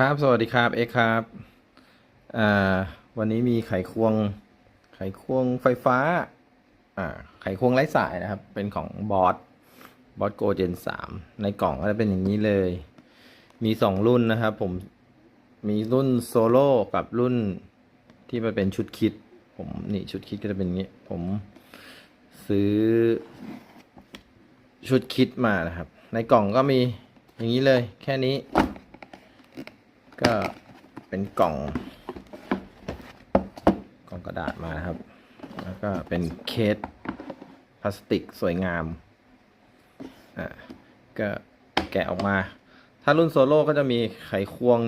ครับ สวัสดีครับ เอ็กครับอ่าวันนี้มีไขควง ไขควงไฟฟ้าอ่าไขควงไร้สายนะครับ เป็นของบอสบอสโกเจนสามในกล่องก็จะเป็นอย่างนี้เลย มีสองรุ่นนะครับ ผมมีรุ่นโซโล่กับรุ่นที่มันเป็นชุดคิด ผมนี่ชุดคิดก็จะเป็นอย่างนี้ ผมซื้อ ชุดคิดมานะครับ ในกล่องก็มีอย่างนี้เลย แค่นี้ ก็เป็นกล่อง กล่องกระดาษมานะครับ แล้วก็เป็นเคสพลาสติกสวยงาม อ่า ก็แกะออกมา ถ้ารุ่นโซโล่ก็จะมีไขควง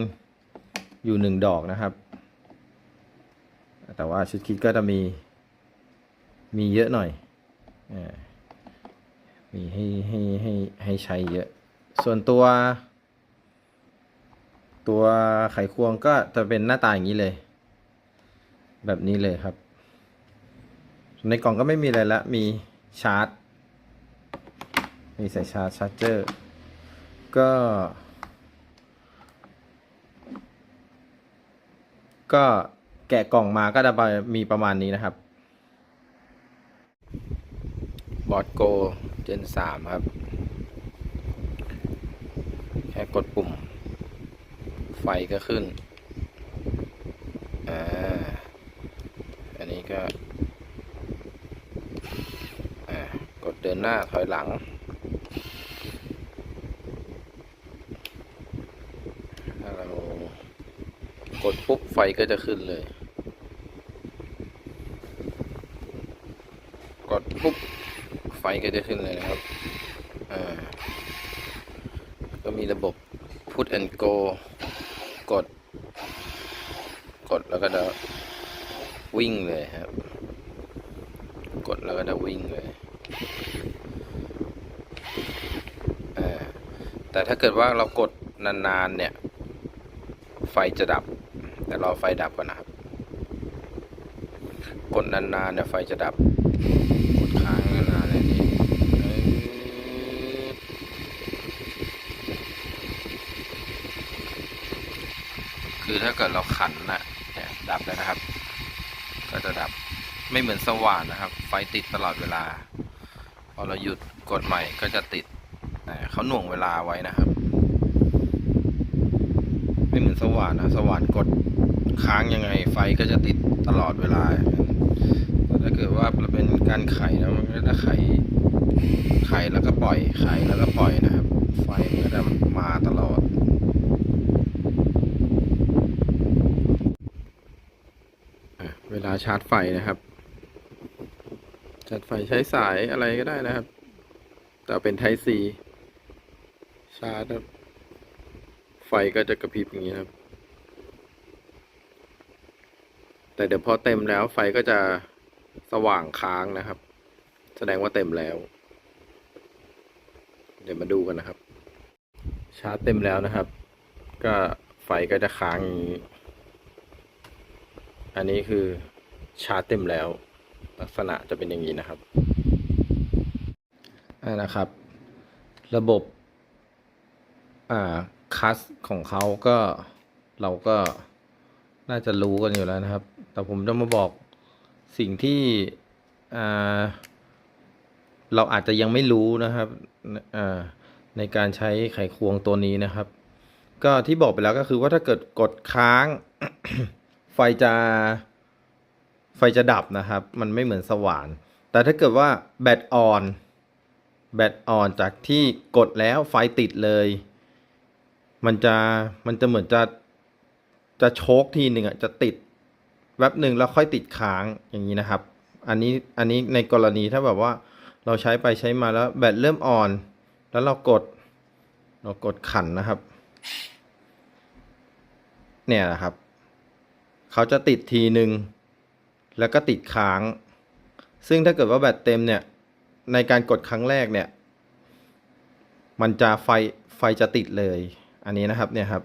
อยู่หนึ่งดอกนะครับ แต่ว่าชุดคิดก็จะมี มีเยอะหน่อยอามีให้ให้ให้ให้ใช้เยอะ ส่วนตัว ตัวไขควงก็จะเป็นหน้าตาอย่างนี้เลย แบบนี้เลยครับ ในกล่องก็ไม่มีอะไรละมีชาร์จ มีสายชาร์จชาร์จเจอร์ ก็ ก็แกะกล่องมาก็จะมีประมาณนี้นะครับ บอดโกเจนสามครับ แค่กดปุ่ม ไฟก็ขึ้น อ่า อันนี้ก็ อ่า กดเดินหน้าถอยหลัง ถ้าเรากดปุ๊บไฟก็จะขึ้นเลย กดปุ๊บไฟก็จะขึ้นเลยนะครับ อ่า ก็มีระบบ put and go กดก ดแล้วก็จะวิ่งเลยครับ กดแล้วก็จะวิ่งเลยแต่ถ้าเกิดว่าเรากดนานๆเนี่ย ไฟจะดับ แต่รอไฟดับก่อนนะครับ กดนานๆเนี่ยไฟจะดับ กดค้างนานๆเนี่ยนี่คือถ้าเกิดเราขันนะเนี่ย ดับแล้วนะครับ ก็จะดับไม่เหมือนสว่านนะครับ ไฟติดตลอดเวลา พอเราหยุดกดใหม่ก็จะติดเขาหน่วงเวลาไว้นะครับ ไม่เหมือนสว่านนะสว่านกดค้างยังไง ไฟก็จะติดตลอดเวลาถ้าเกิดว่าเราเป็นการไขนะมันก็จะไขไขแล้วก็ปล่อยไขแล้วก็ปล่อยนะครับ ไฟมันก็จะมาตลอด อะ เวลาชาร์จไฟนะครับ ชาร์จไฟใช้สายอะไรก็ได้นะครับ แต่เป็น Type C ชาร์จครับ ไฟก็จะกระพริบอย่างนี้ครับ แต่เดี๋ยวพอเต็มแล้วไฟก็จะสว่างค้างนะครับ แสดงว่าเต็มแล้ว เดี๋ยวมาดูกันนะครับ ชาร์จเต็มแล้วนะครับ ก็ไฟก็จะค้างอย่างนี้ อันนี้คือชาร์จเต็มแล้ว ลักษณะจะเป็นอย่างนี้นะครับอ่านะครับ ระบบอ่าคัสของเขาก็เราก็น่าจะรู้กันอยู่แล้วนะครับ แต่ผมจะมาบอกสิ่งที่อ่าเราอาจจะยังไม่รู้นะครับอ่าในการใช้ไขควงตัวนี้นะครับ ก็ที่บอกไปแล้วก็คือว่าถ้าเกิดกดค้าง ไฟจะไฟจะดับนะครับ มันไม่เหมือนสว่าน แต่ถ้าเกิดว่าแบตออน แบตออนจากที่กดแล้วไฟติดเลย มันจะมันจะเหมือนจะจะโชกทีหนึ่งอะจะติดแวบหนึ่งแล้วค่อยติดค้างอย่างนี้นะครับ อันนี้อันนี้ในกรณีถ้าแบบว่าเราใช้ไปใช้มาแล้วแบตเริ่มอ่อน แล้วเรากด เรากดขันนะครับ เนี่ยนะครับ เขาจะติดทีหนึ่งแล้วก็ติดค้าง ซึ่งถ้าเกิดว่าแบตเต็มเนี่ย ในการกดครั้งแรกเนี่ย มันจะไฟไฟจะติดเลย อันนี้นะครับเนี่ยครับ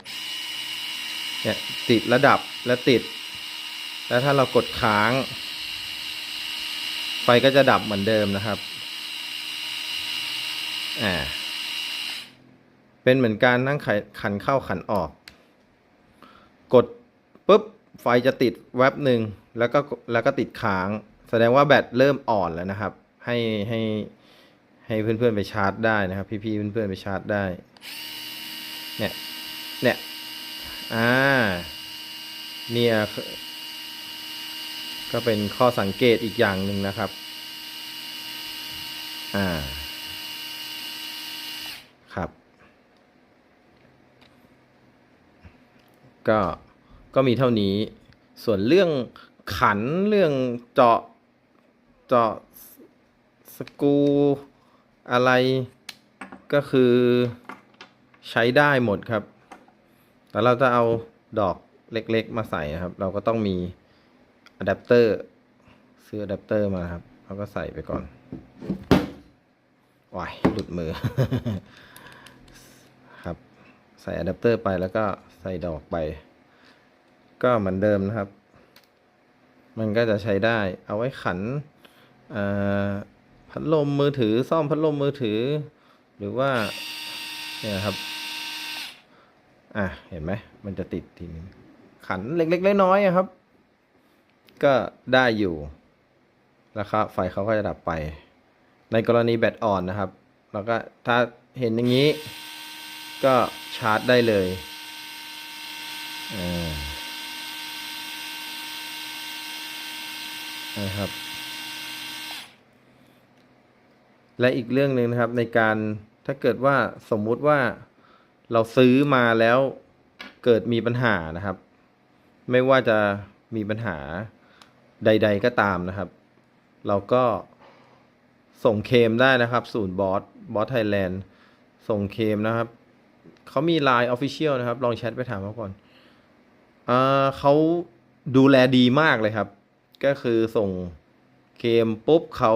เนี่ยติดระดับและติด แล้วถ้าเรากดค้าง ไฟก็จะดับเหมือนเดิมนะครับ อ่า เป็นเหมือนการนั่งขันเข้าขันออก กดปุ๊บ ไฟจะติดแวบหนึ่งแล้วก็แล้วก็ติดค้าง แสดงว่าแบตเริ่มอ่อนแล้วนะครับ ให้ให้ให้เพื่อนๆไปชาร์จได้นะครับ พี่ๆเพื่อนๆไปชาร์จได้เนี่ยเนี่ยอ่าเนี่ยก็เป็นข้อสังเกตอีกอย่างหนึ่งนะครับอ่าครับ ก็ ก็มีเท่านี้ ส่วนเรื่องขันเรื่องเจาะเจาะสกูอะไรก็คือใช้ได้หมดครับ แต่เราจะเอาดอกเล็กๆมาใส่นะครับ เราก็ต้องมีอะแดปเตอร์ซื้ออะแดปเตอร์มาครับเราก็ใส่ไปก่อนว้ายหลุดมือ ครับ ใส่อะแดปเตอร์ไปแล้วก็ใส่ดอกไป ก็เหมือนเดิมนะครับ มันก็จะใช้ได้ เอาไว้ขันพัดลมมือถือซ่อมพัดลมมือถือ หรือว่าเนี่ยครับ อะเห็นไหมมันจะติดทีนึงขันเล็กๆน้อยๆครับ ก็ได้อยู่แล้วครับไฟเขาก็จะดับไป ในกรณีแบตอ่อนนะครับ แล้วก็ถ้าเห็นอย่างนี้ ก็ชาร์จได้เลยอ่า นะครับ และอีกเรื่องหนึ่งนะครับในการถ้าเกิดว่าสมมุติว่าเราซื้อมาแล้วเกิดมีปัญหานะครับ ไม่ว่าจะมีปัญหาใด ๆ ก็ตามนะครับ เราก็ส่งเคมได้นะครับ ศูนย์บอสบอสไทยแลนด์ส่งเคมนะครับเขามี Line Official นะครับ ลองแชทไปถามเขาก่อนอ่าเขาดูแลดีมากเลยครับ ก็คือส่งเคมปุ๊บเขา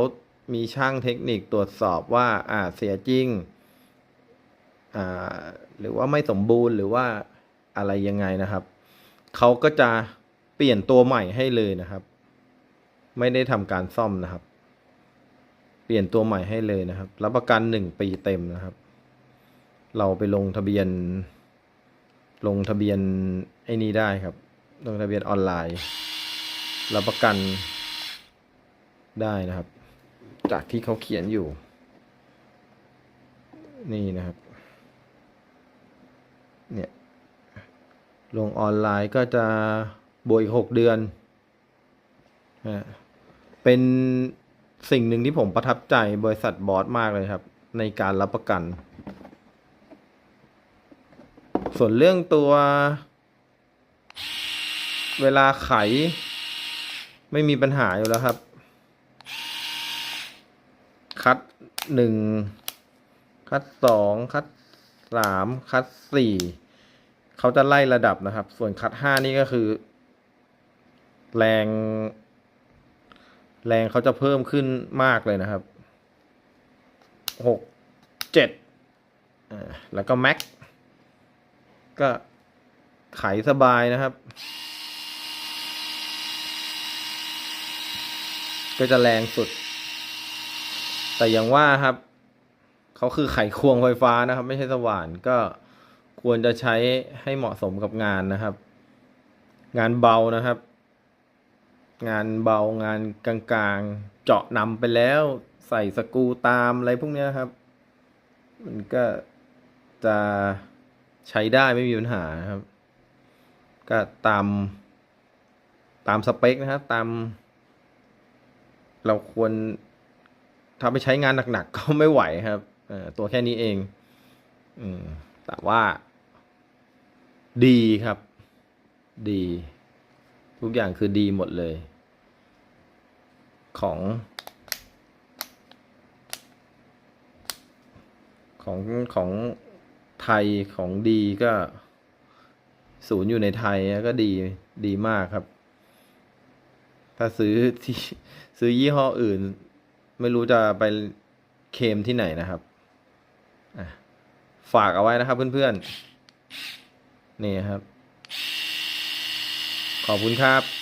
มีช่างเทคนิคตรวจสอบว่าอ่าเสียจริงอ่าหรือว่าไม่สมบูรณ์หรือว่าอะไรยังไงนะครับ เขาก็จะเปลี่ยนตัวใหม่ให้เลยนะครับ ไม่ได้ทำการซ่อมนะครับ เปลี่ยนตัวใหม่ให้เลยนะครับ รับประกันหนึ่งปีเต็มนะครับ เราไปลงทะเบียน ลงทะเบียนไอ้นี้ได้ครับ ลงทะเบียนออนไลน์ รับประกันได้นะครับ จากที่เขาเขียนอยู่ นี่นะครับ เนี่ยลงออนไลน์ก็จะบวกอีกหกเดือนนะเป็นสิ่งหนึ่งที่ผมประทับใจบริษัทบอสมากเลยครับ ในการรับประกัน ส่วนเรื่องตัว เวลาไข ไม่มีปัญหาอยู่แล้วครับ คัดหนึ่ง คัดสอง คัดสาม คัดสี่ เขาจะไล่ระดับนะครับ ส่วนคัดห้านี่ก็คือ แรง แรงเขาจะเพิ่มขึ้นมากเลยนะครับ หก เจ็ด แล้วก็แม็ก ก็ไขสบายนะครับ ก็จะแรงสุด แต่อย่างว่าครับเขาคือไขควงไฟฟ้านะครับ ไม่ใช่สว่านก็ควรจะใช้ให้เหมาะสมกับงานนะครับ งานเบานะครับ งานเบางานกลางๆ เจาะนำไปแล้วใส่สกูตามอะไรพวกนี้ครับ มันก็จะใช้ได้ไม่มีปัญหาครับ ก็ตามตามสเปคนะครับ ตาม เราควรถ้าไปใช้งานหนักๆก็ไม่ไหวครับตัวแค่นี้เองอแต่ว่า ดีครับ ดี ทุกอย่างคือดีหมดเลย ของ ของของไทยของดีก็ ศูนย์อยู่ในไทยก็ดีดีมากครับ ถ้าซื้อที่ซื้อยี่ห้ออื่น ไม่รู้จะไปเคมที่ไหนนะครับฝากเอาไว้นะครับเพื่อนๆนี่ครับ ขอบคุณครับ